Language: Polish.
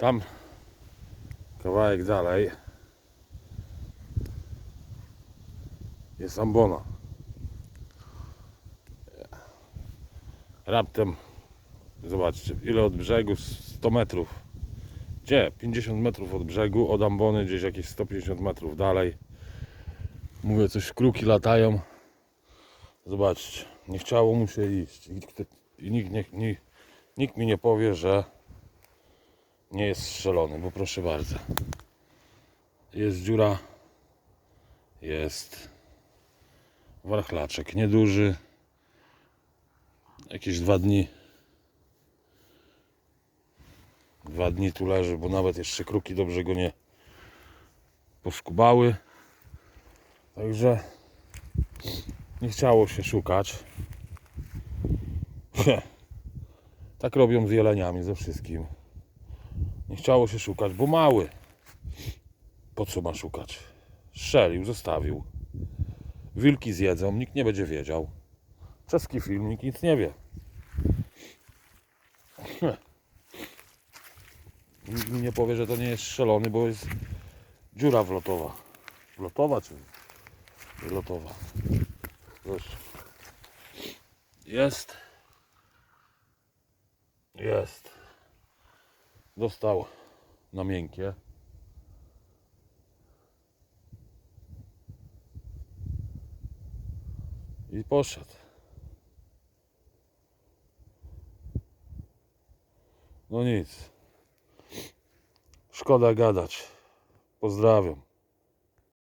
Tam kawałek dalej jest ambona. Raptem zobaczcie, ile od brzegu 100 metrów. Gdzie? 50 metrów od brzegu, od ambony gdzieś jakieś 150 metrów dalej. Mówię, coś kruki latają. Zobaczcie, nie chciało mu się iść. I nikt, nikt mi nie powie, że nie jest strzelony, bo proszę bardzo. Jest dziura, jest warchlaczek nieduży. Jakieś dwa dni. Dwa dni tu leży, bo nawet jeszcze kruki dobrze go nie poskubały. Także nie chciało się szukać. Tak robią z jeleniami, ze wszystkim. Nie chciało się szukać, bo mały. Po co ma szukać? Strzelił, zostawił. Wilki zjedzą, nikt nie będzie wiedział. Czeski filmik nic nie wie. Nikt mi nie powie, że to nie jest strzelony, bo jest dziura wlotowa. Wlotowa czy wylotowa? Proszę. Jest. Jest. Dostał na miękkie. I poszedł. No nic. Szkoda gadać. Pozdrawiam.